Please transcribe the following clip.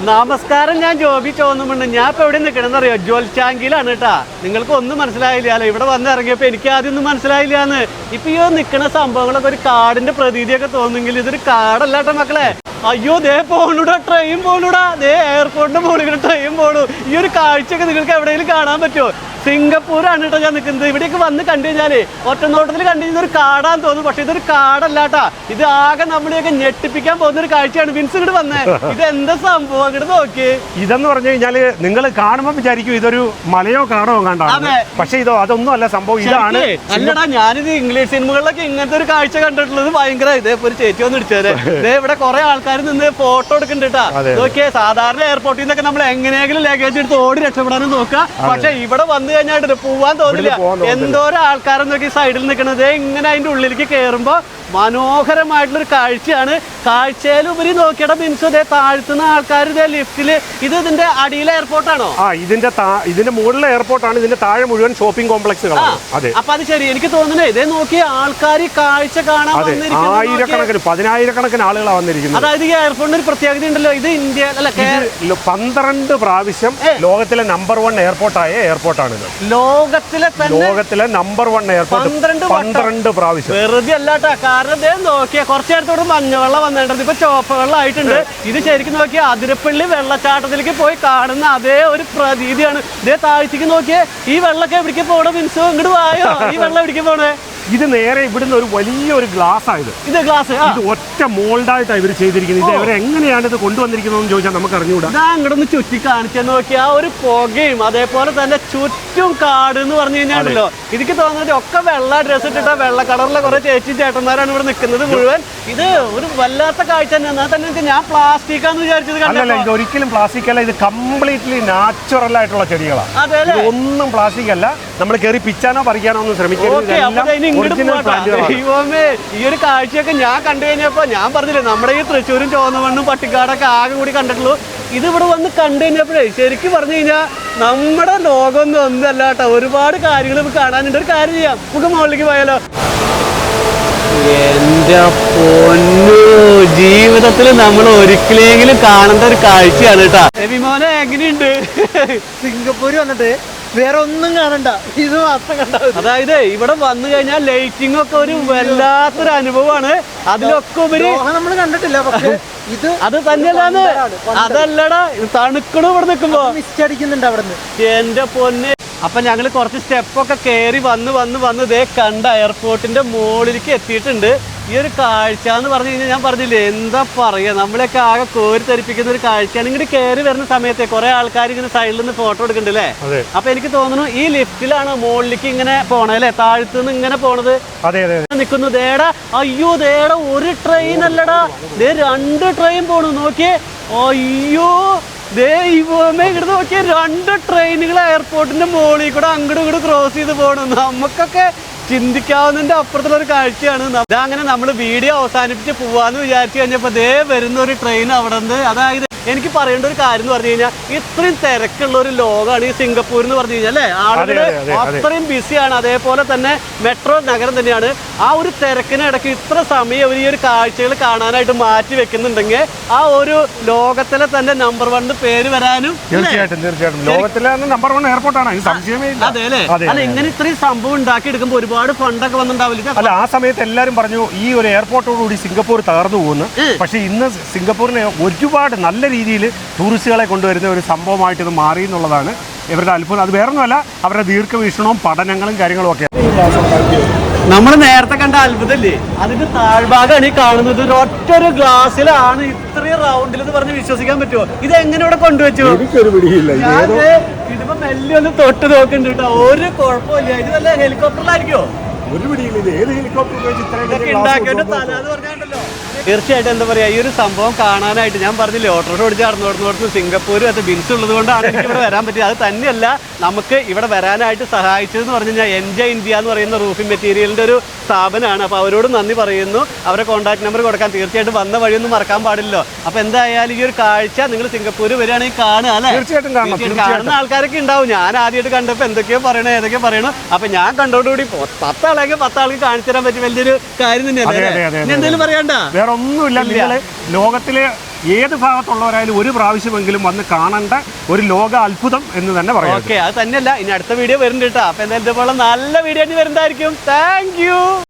നമസ്കാരം ഞാൻ ജോബി ചോന്നുമുണ്ട് ഞാൻ ഇപ്പൊ എവിടെ നിൽക്കണമെന്ന് അറിയോ ജോൽച്ചാങ്കിലാണ് കേട്ടാ. നിങ്ങൾക്ക് ഒന്നും മനസ്സിലായില്ല ഇവിടെ വന്ന് ഇറങ്ങിയപ്പോൾ എനിക്ക് ആദ്യം ഒന്നും മനസ്സിലായില്ലാന്ന്. ഇപ്പൊ ഈ നിൽക്കുന്ന സംഭവങ്ങളൊക്കെ ഒരു കാടിന്റെ പ്രതീതിയൊക്കെ തോന്നുമെങ്കിൽ ഇതൊരു കാടല്ല കേട്ടോ മക്കളെ. അയ്യോ ദേ പോണുടാ ട്രെയിൻ പോണുടാ. ദേ എയർപോർട്ടിന്റെ മുകളിൽ ട്രെയിൻ പോണു. ഈ ഒരു കാഴ്ചയൊക്കെ നിങ്ങൾക്ക് എവിടെയെങ്കിലും കാണാൻ പറ്റുമോ? സിംഗപ്പൂരാണ് കേട്ടോ ഞാൻ നിൽക്കുന്നത്. ഇവിടേക്ക് വന്ന് കണ്ടു കഴിഞ്ഞാൽ ഒറ്റ നോട്ടത്തിൽ കണ്ടു കഴിഞ്ഞാൽ ഒരു കാടാന്ന് തോന്നുന്നു പക്ഷെ ഇതൊരു കാടല്ലാട്ടാ ഇത് ആകെ നമ്മളെയൊക്കെ ഞെട്ടിപ്പിക്കാൻ പോകുന്ന ഒരു കാഴ്ചയാണ് വിൻസ് ഇങ്ങോട്ട് വന്നേ. ഇത് എന്താ സംഭവം? അങ്ങോട്ട് നോക്കി. ഇതെന്ന് പറഞ്ഞു കഴിഞ്ഞാൽ നിങ്ങൾ കാണുമ്പോൾ വിചാരിക്കും ഇതൊരു മലയോ കാടോ കണ്ടാണ് പക്ഷെ ഇതോ അതൊന്നും അല്ല. സംഭവം ഇതാണ്. അല്ലടാ ഞാനിത് ഇംഗ്ലീഷ് സിനിമകളിലൊക്കെ ഇങ്ങനത്തെ ഒരു കാഴ്ച കണ്ടിട്ടുള്ളത് ഭയങ്കര ഇതേപോലെ ചേച്ചി വന്ന് ഇടിച്ചാലേ ഇതേ ഇവിടെ കുറെ ആൾക്കാർ നിന്ന് ഫോട്ടോ എടുക്കുന്നുണ്ട് ഓക്കെ. സാധാരണ എയർപോർട്ടിൽ നിന്നൊക്കെ നമ്മൾ എങ്ങനെയെങ്കിലും ലഗേജ് എടുത്ത് ഓടി രക്ഷപ്പെടാനും നോക്കുക പക്ഷെ ഇവിടെ വന്നു കഴിഞ്ഞാൽ പോവാൻ തോന്നില്ല. എന്തോരോ. ആൾക്കാരെ നോക്കി സൈഡിൽ നിൽക്കുന്നത് ഇങ്ങനെ അതിന്റെ ഉള്ളിലേക്ക് കയറുമ്പോൾ മനോഹരമായിട്ടുള്ള ഒരു കാഴ്ചയാണ്. കാഴ്ചയിലുപരി നോക്കിയുടെ മീൻസ് ഇതേ താഴ്ത്തുന്ന ആൾക്കാർ ഇതേ ലിഫ്റ്റിൽ ഇത് ഇതിന്റെ അടിയിലെ എയർപോർട്ടാണോ ആ ഇതിന്റെ ഇതിന്റെ മുകളിലെ എയർപോർട്ടാണ് ഇതിന്റെ താഴെ മുഴുവൻ ഷോപ്പിംഗ് കോംപ്ലക്സുകളാണ് അതെ. അപ്പൊ അത് ശരി. എനിക്ക് തോന്നുന്നു ഇതേ നോക്കി ആൾക്കാർ ഈ കാഴ്ച കാണാൻ. ആയിരക്കണക്കിന് പതിനായിരക്കണക്കിന് ആളുകളാണ് വന്നിരിക്കുന്നത്. അതായത് ഈ എയർപോർട്ടിന് ഒരു പ്രത്യേകത ഉണ്ടല്ലോ. ഇത് ഇന്ത്യ അല്ല പന്ത്രണ്ട് പ്രാവശ്യം ലോകത്തിലെ നമ്പർ വൺ എയർപോർട്ടായ എയർപോർട്ടാണ് ഇത്. ലോകത്തിലെ ലോകത്തിലെ നമ്പർ വൺ എയർപോർട്ട് പന്ത്രണ്ട് പ്രാവശ്യം. വെറുതെ അല്ലാട്ടാ കാരണം ഇതേ നോക്കിയാ കുറച്ചു നേരത്തോട് മഞ്ഞവെള്ളം വന്നിട്ടുണ്ട്. ഇപ്പൊ ചോപ്പ് വെള്ളം ആയിട്ടുണ്ട്. ഇത് ശരിക്കും നോക്കിയാൽ അതിരപ്പള്ളി വെള്ളച്ചാട്ടത്തിലേക്ക് പോയി കാണുന്ന അതേ ഒരു പ്രതീതിയാണ്. ഇതേ താഴ്ചക്ക് നോക്കിയേ ഈ വെള്ളമൊക്കെ എവിടേക്ക് പോണേ മിൻസോ ഇങ്ങോട്ട് വായോ? ഈ വെള്ളം എവിടേക്ക് പോണേ? ഇത് നേരെ ഇവിടുന്ന് ഒരു വലിയ ഒരു ഗ്ലാസ് ആയത് ഇത് ഗ്ലാസ് ഇത് ഒറ്റ മോൾഡായിട്ടാണ് ഇവർ ചെയ്തിരിക്കുന്നത്. ഇത് ഇവർ എങ്ങനെയാണ് ഇത് കൊണ്ടുവന്നിരിക്കുന്നതെന്ന് ചോദിച്ചാൽ നമുക്ക് അറിഞ്ഞുകൂടാ അങ്ങോട്ടൊന്ന് ചുറ്റി കാണിച്ചു നോക്കി ആ ഒരു പുകയും അതേപോലെ തന്നെ ചുറ്റും കാട് എന്ന് പറഞ്ഞു കഴിഞ്ഞാണല്ലോ. എനിക്ക് തോന്നുന്നത് ഒക്കെ വെള്ള ഡ്രസ് ഇട്ടിട്ട വെള്ള കളറിലെ കുറെ ചേച്ചി ചേട്ടന്മാരാണ് ഇവിടെ നിൽക്കുന്നത് മുഴുവൻ. ഇത് ഒരു വല്ലാത്ത കാഴ്ച തന്നെ. എന്നാൽ തന്നെ ഞാൻ പ്ലാസ്റ്റിക് ആണെന്ന് വിചാരിച്ചത് ഇത് ഒരിക്കലും പ്ലാസ്റ്റിക് അല്ല. ഇത് കംപ്ലീറ്റ്ലി നാച്ചുറൽ ആയിട്ടുള്ള ചെടികളാണ് ഒന്നും പ്ലാസ്റ്റിക് അല്ല. നമ്മൾ കയറി പിച്ചാനോ പറിക്കാനോ ഒന്നും ശ്രമിക്കരുത്. ദൈവമേ ഈ ഒരു കാഴ്ചയൊക്കെ ഞാൻ കണ്ടു കഴിഞ്ഞപ്പോ ഞാൻ പറഞ്ഞില്ലേ നമ്മുടെ ഈ തൃശ്ശൂരും ചോന്നമണ്ണും പട്ടിക്കാടൊക്കെ ആകെ കൂടി കണ്ടിട്ടുള്ളൂ. ഇത് ഇവിടെ വന്ന് കണ്ടു കഴിഞ്ഞപ്പോഴേ ശരിക്കും പറഞ്ഞു കഴിഞ്ഞാൽ നമ്മുടെ ലോകമൊന്നും ഒന്നല്ല കേട്ടോ. ഒരുപാട് കാര്യങ്ങൾ നമുക്ക് കാണാനുണ്ട്. ഒരു കാര്യം ചെയ്യാം. നമുക്ക് മുകളിലേക്ക് പോയാലോ? എന്റെ പൊന്നു ജീവിതത്തിൽ നമ്മൾ ഒരിക്കലെങ്കിലും കാണേണ്ട ഒരു കാഴ്ചയാണ് കേട്ടാ. വിമോനെ എങ്ങനെയുണ്ട്? സിംഗപ്പൂർ വന്നിട്ട് വേറെ ഒന്നും കാണണ്ട. ഇത് മാത്രം കണ്ടാ മതി. അതായത് ഇവിടെ വന്നു കഴിഞ്ഞാൽ ലൈറ്റിംഗ് ഒക്കെ ഒരു വല്ലാത്തൊരു അനുഭവമാണ്. അതിലൊക്കെ ഉപരി നമ്മൾ കണ്ടിട്ടില്ല പക്ഷെ ഇത് അത് തന്നെയല്ലാന്ന്. അതല്ലടാ തണുക്കണു ഇവിടെ നിൽക്കുമ്പോ. മിസ്റ്റ് അടിക്കുന്നുണ്ട് അവിടെ നിന്ന് എന്റെ പൊന്നെ. അപ്പൊ ഞങ്ങൾ കുറച്ച് സ്റ്റെപ്പൊക്കെ കയറി വന്ന് വന്ന് വന്ന് ഇതേ കണ്ട എയർപോർട്ടിന്റെ മുകളിലേക്ക് എത്തിയിട്ടുണ്ട്. ഈ ഒരു കാഴ്ച എന്ന് പറഞ്ഞു കഴിഞ്ഞാൽ ഞാൻ പറഞ്ഞില്ലേ എന്താ പറയാ? നമ്മളെയൊക്കെ ആകെ കോരി തെറിപ്പിക്കുന്ന ഒരു കാഴ്ചയാണ്. ഇങ്ങോട്ട് കയറി വരുന്ന സമയത്തെ കുറേ ആൾക്കാർ ഇങ്ങനെ സൈഡിൽ നിന്ന് ഫോട്ടോ എടുക്കണ്ടല്ലേ അപ്പൊ എനിക്ക് തോന്നുന്നു ഈ ലിഫ്റ്റിലാണ് മുകളിലേക്ക് ഇങ്ങനെ പോണത് അല്ലേ താഴ്ത്തുനിന്ന് ഇങ്ങനെ പോണത്. നിൽക്കുന്നു ദേടാ അയ്യോ ദേടാ ഒരു ട്രെയിൻ അല്ലടാ. ദേ രണ്ട് ട്രെയിൻ പോണു. നോക്കിയേ. അയ്യോ ദേ ഇവമേ ഇങ്ങോട്ട് നോക്കിയേ രണ്ട് ട്രെയിനുകൾ എയർപോർട്ടിന്റെ മുകളിൽ കൂടെ അങ്ങോട്ടും ഇങ്ങോട്ട് ക്രോസ് ചെയ്ത് പോകണം നമുക്കൊക്കെ ചിന്തിക്കാവുന്നതിന്റെ അപ്പുറത്തുള്ള ഒരു കാഴ്ചയാണ് അങ്ങനെ നമ്മൾ വീഡിയോ അവസാനിപ്പിച്ച് പോവാന്ന് വിചാരിച്ചു കഴിഞ്ഞപ്പോ ദേ വരുന്ന ഒരു ട്രെയിൻ അവിടെ നിന്ന് അതായത് എനിക്ക് പറയേണ്ട ഒരു കാര്യം എന്ന് പറഞ്ഞു കഴിഞ്ഞാൽ ഇത്രയും തിരക്കുള്ള ഒരു ലോകമാണ് ഈ സിംഗപ്പൂർ എന്ന് പറഞ്ഞു കഴിഞ്ഞാൽ അല്ലേ? ആളുകൾ അതെ, അതെ, അതെ. അത്രയും ബിസിയാണ്. അതേപോലെ തന്നെ മെട്രോ നഗരം തന്നെയാണ്. ആ ഒരു തിരക്കിനിടയ്ക്ക് ഇത്ര സമയം അവർ ഈ ഒരു കാഴ്ചകൾ കാണാനായിട്ട് മാറ്റി വെക്കുന്നുണ്ടെങ്കിൽ ആ ഒരു ലോകത്തിലെ തന്നെ നമ്പർ വൺ പേര് വരാനും? തീർച്ചയായിട്ടും തീർച്ചയായിട്ടും. ലോകത്തിലെ നമ്പർ വൺ എയർപോർട്ടാണ് സംശയമേ അതെ അല്ലേ? അല്ല ഇങ്ങനെ ഇത്രയും സംഭവം ഉണ്ടാക്കി എടുക്കുമ്പോൾ ഒരുപാട് ഫണ്ടൊക്കെ വന്നിട്ടുണ്ടാവില്ല? അല്ല ആ സമയത്ത് എല്ലാവരും പറഞ്ഞു ഈ ഒരു എയർപോർട്ടോടുകൂടി സിംഗപ്പൂർ തകർന്നു പോകുന്നു. പക്ഷേ ഇന്ന് സിംഗപ്പൂരിനെ ഒരുപാട് നല്ല രീതിയിൽ ടൂറിസ്റ്റുകളെ കൊണ്ടുവരുന്ന ഒരു സംഭവമായിട്ട് ഇത് മാറി എന്നുള്ളതാണ് ഇവരുടെ അത്ഭുതം. അത് വേറൊന്നുമല്ല അവരുടെ ദീർഘവീക്ഷണവും പഠനങ്ങളും കാര്യങ്ങളും ഒക്കെ. നമ്മൾ നേരത്തെ കണ്ട അത്ഭുതല്ലേ അതിന്റെ താഴ്ഭാഗമാണ് ഈ കാണുന്നത്. ഒരു ഒറ്റ ഒരു ഗ്ലാസ്സിലാണ് ഇത്രയും റൗണ്ടിൽ എന്ന് പറഞ്ഞ് വിശ്വസിക്കാൻ പറ്റുമോ? ഇത് എങ്ങനെ ഇവിടെ കൊണ്ടുവച്ചു? ഇതിപ്പോ മെല്ലെ ഒന്ന് തൊട്ട് നോക്കുന്നുണ്ട് കേട്ടോ. ഒരു കുഴപ്പമില്ല. ഇത് വല്ല ഹെലികോപ്റ്ററിലായിരിക്കോ ഒരു പിടിയില്ല. ഇത് ഏത് ഹെലികോപ്റ്റർ ഉപയോഗിച്ച് ഇത്രയും കൊണ്ടുവന്നു? തല എന്ന് പറഞ്ഞാണ്ടല്ലോ. തീർച്ചയായിട്ടും എന്താ പറയാ ഈ ഒരു സംഭവം കാണാനായിട്ട് ഞാൻ പറഞ്ഞില്ലേ ഓട്ടോ ഓടിച്ച് നടന്നു നടന്നു സിംഗപ്പൂരും അത് ബിൻസ് ഉള്ളത് കൊണ്ടാണ് എനിക്ക് ഇവിടെ വരാൻ പറ്റിയത്. അത് തന്നെയല്ല നമുക്ക് ഇവിടെ വരാനായിട്ട് സഹായിച്ചതെന്ന് പറഞ്ഞു കഴിഞ്ഞാൽ എൻജെ ഇന്ത്യ എന്ന് പറയുന്ന റൂഫിംഗ് മെറ്റീരിയലിന്റെ ഒരു സ്ഥാപനമാണ്. അപ്പോൾ അവരോട് നന്ദി പറയുന്നു. അവരെ കോൺടാക്ട് നമ്പർ കൊടുക്കാൻ തീർച്ചയായിട്ടും വന്ന വഴിയൊന്നും മറക്കാൻ പാടില്ലല്ലോ. അപ്പോൾ എന്തായാലും ഈ ഒരു കാഴ്ച നിങ്ങൾ സിംഗപ്പൂർ വരികയാണെങ്കിൽ കാണുക അല്ലേ? തീർച്ചയായിട്ടും കാണുന്ന ആൾക്കാരൊക്കെ ഉണ്ടാവും. ഞാൻ ആദ്യമായിട്ട് കണ്ടപ്പോൾ എന്തൊക്കെയോ പറയണേ ഏതൊക്കെയോ പറയണു. അപ്പൊ ഞാൻ കണ്ടോടുകൂടി പത്താളെങ്കിൽ പത്താൾക്ക് കാണിച്ചു തരാൻ പറ്റിയ വലിയൊരു കാര്യം ഇനി എന്തെങ്കിലും പറയണ്ട വേറെ ഒന്നുമില്ല നിങ്ങൾ ലോകത്തിലെ ഏത് ഭാഗത്തുള്ളവരായാലും ഒരു പ്രാവശ്യമെങ്കിലും വന്ന് കാണേണ്ട ഒരു ലോക അത്ഭുതം എന്ന് തന്നെ പറയാം. ഓക്കെ അത് തന്നെയല്ല. ഇനി അടുത്ത വീഡിയോ വരുന്നുണ്ട് കേട്ടോ. അപ്പൊ എന്തായാലും ഇതുപോലെ നല്ല വീഡിയോ വരുന്നതായിരിക്കും. Thank you